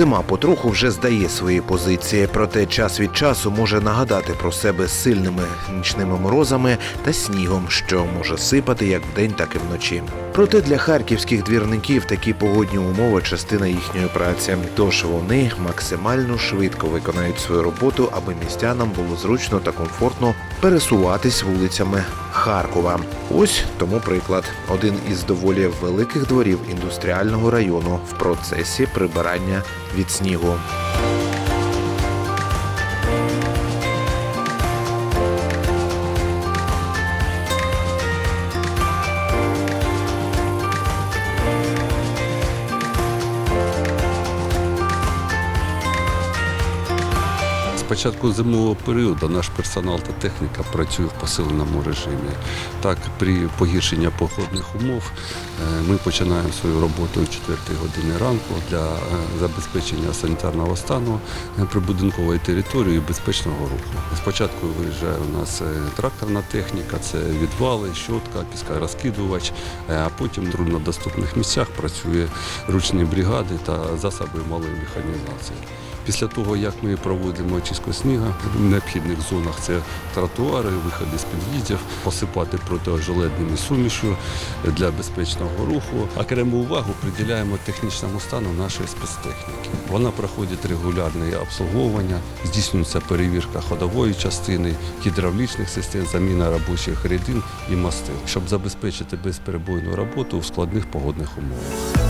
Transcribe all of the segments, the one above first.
Зима потроху вже здає свої позиції, проте час від часу може нагадати про себе сильними нічними морозами та снігом, що може сипати як вдень, так і вночі. Проте для харківських двірників такі погодні умови частина їхньої праці. Тож вони максимально швидко виконають свою роботу, аби містянам було зручно та комфортно пересуватись вулицями Харкова. Ось тому приклад: один із доволі великих дворів індустріального району в процесі прибирання від снігу. Початку зимового періоду наш персонал та техніка працює в посиленому режимі. Так, при погіршенні погодних умов е, ми починаємо свою роботу о 4 годині ранку для е, забезпечення санітарного стану е, прибудинкової території і безпечного руху. Спочатку виїжджає у нас тракторна техніка, це відвали, щотка, піскорозкидувач, а потім в труднодоступних місцях працює ручні бригади та засоби малої механізації. Після того, як ми проводимо очистку снігу, в необхідних зонах це тротуари, виходи з під'їздів, посипати протижеледними сумішю для безпечного руху. Окрему увагу приділяємо технічному стану нашої спецтехніки. Вона проходить регулярне обслуговування, здійснюється перевірка ходової частини, гідравлічних систем, заміна робочих рядин і мастил, щоб забезпечити безперебойну роботу у складних погодних умовах.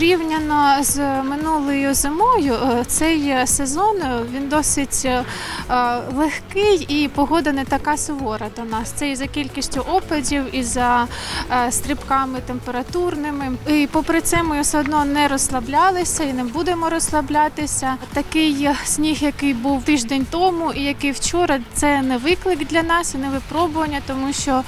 Порівняно з минулою зимою, е, цей сезон е, він досить е, легкий і погода не така сувора до нас. Це і за кількістю опадів, і за стрибками температурними. І попри це ми все одно не розслаблялися і не будемо розслаблятися. Такий сніг, який був тиждень тому, і який вчора, це не виклик для нас і не випробування, тому що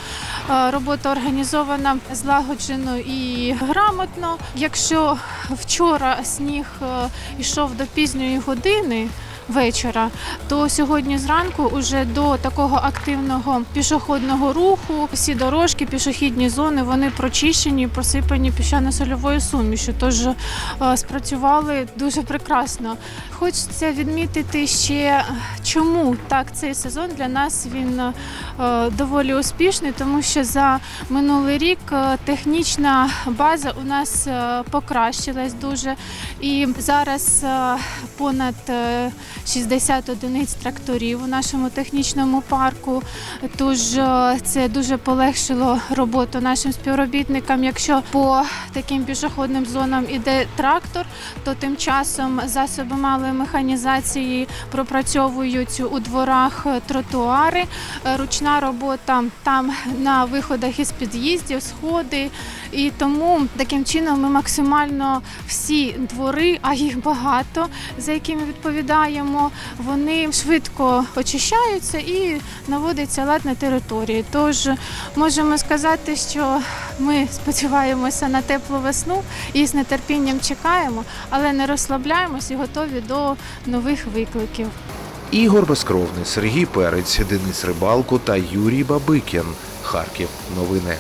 робота організована злагоджено і грамотно. Якщо вчора сніг е, йшов до пізньої години. Вечора, то сьогодні зранку уже до такого активного пішохідного руху всі дорожки, пішохідні зони вони прочищені, просипані піщано-сольовою сумішю. Тож е, спрацювали дуже прекрасно. Хочеться відмітити ще, чому так цей сезон для нас він е, доволі успішний, тому що за минулий рік е, технічна база у нас покращилась дуже. І зараз понад 60 одиниць тракторів у нашому технічному парку. Тож е, це дуже полегшило роботу нашим співробітникам. Якщо по таким пішохідним зонам іде трактор, то тим часом засоби малої механізації пропрацьовують у дворах тротуари. Ручна робота там на виходах із під'їздів, сходи. І тому таким чином ми максимально всі двори, а їх багато, за якими відповідаємо, вони швидко очищаються і наводиться лад на території. Тож можемо сказати, що ми сподіваємося на теплу весну і з нетерпінням чекаємо, але не розслабляємось і готові до нових викликів. Ігор Безкровний, Сергій Перець, Денис Рибалко та Юрій Бабикін. Харків. Новини.